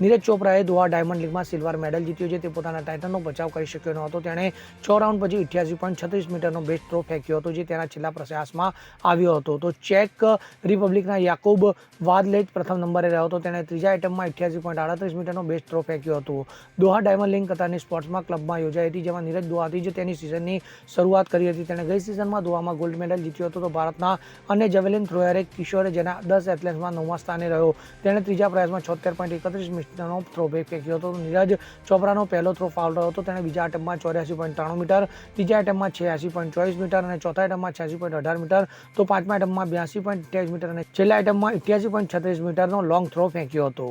નીરજ ચોપરાએ Doha diamond લીગમાં silver medal જીત્યો છે. તે પોતાના ટાઇટલનો બચાવ કરી શક્યો ન હતો. તેણે છ રાઉન્ડ પછી અઠ્યાસી પોઈન્ટ છત્રીસ મીટરનો બેસ્ટ થ્રો ફેંક્યો હતો, જે તેના છેલ્લા પ્રયાસમાં આવ્યો હતો. તો ચેક રિપબ્લિકના યાકુબ વાદલેજ પ્રથમ નંબરે રહ્યો હતો. તેણે ત્રીજા આઇટમમાં અઠ્યાસી પોઈન્ટ આડત્રીસ મીટરનો બેસ્ટ થ્રો ફેંક્યો હતો. દોહા ડાયમંડ લીગ કતારની સ્પોર્ટ્સમાં ક્લબમાં યોજાઈ હતી, જેમાં નીરજ દોહાથી જ તેની સિઝનની શરૂઆત કરી હતી. તેણે ગઈ સિઝનમાં દોહામાં ગોલ્ડ મેડલ જીત્યો હતો. તો ભારતના અન્ય જેવેલિન થ્રોયરે કિશોરે જેના દસ એથ્લેટ્સમાં નવમા સ્થાને રહ્યો. તેણે ત્રીજા પ્રયાસમાં છોતેર પોઈન્ટ એકત્રીસ મીટરનો થ્રો ફેંક્યો હતો નીરજ ચોપરાનો પહેલો થ્રો ફાઉલ રહ્યો હતો. તેણે બીજા આટમમાં ચોર્યાસી પોઈન્ટ ત્રાણું મીટર, ત્રીજા આઇટમમાં છ્યાસી પોઈન્ટ ચોવીસ મીટર અને ચોથા આઇટમમાં છ્યાસી પોઈન્ટ અઢાર મીટર. તો પાંચમા આઇટમમાં બ્યાસી પોઈન્ટ અઠ્યાવીસ મીટર અને છેલ્લા આઇટમમાં અઠ્યાસી પોઈન્ટ છત્રીસ મીટરનો લોંગ થ્રો ફેંક્યો હતો.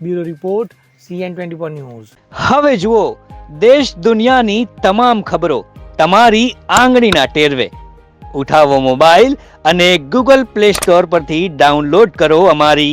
Bureau report CN twenty four news હવે જુઓ, દેશ દુનિયાની તમામ ખબરો તમારી આંગળીના ટેરવે. ઉઠાવો મોબાઈલ અને ગૂગલ પ્લે સ્ટોર પરથી ડાઉનલોડ કરો અમારી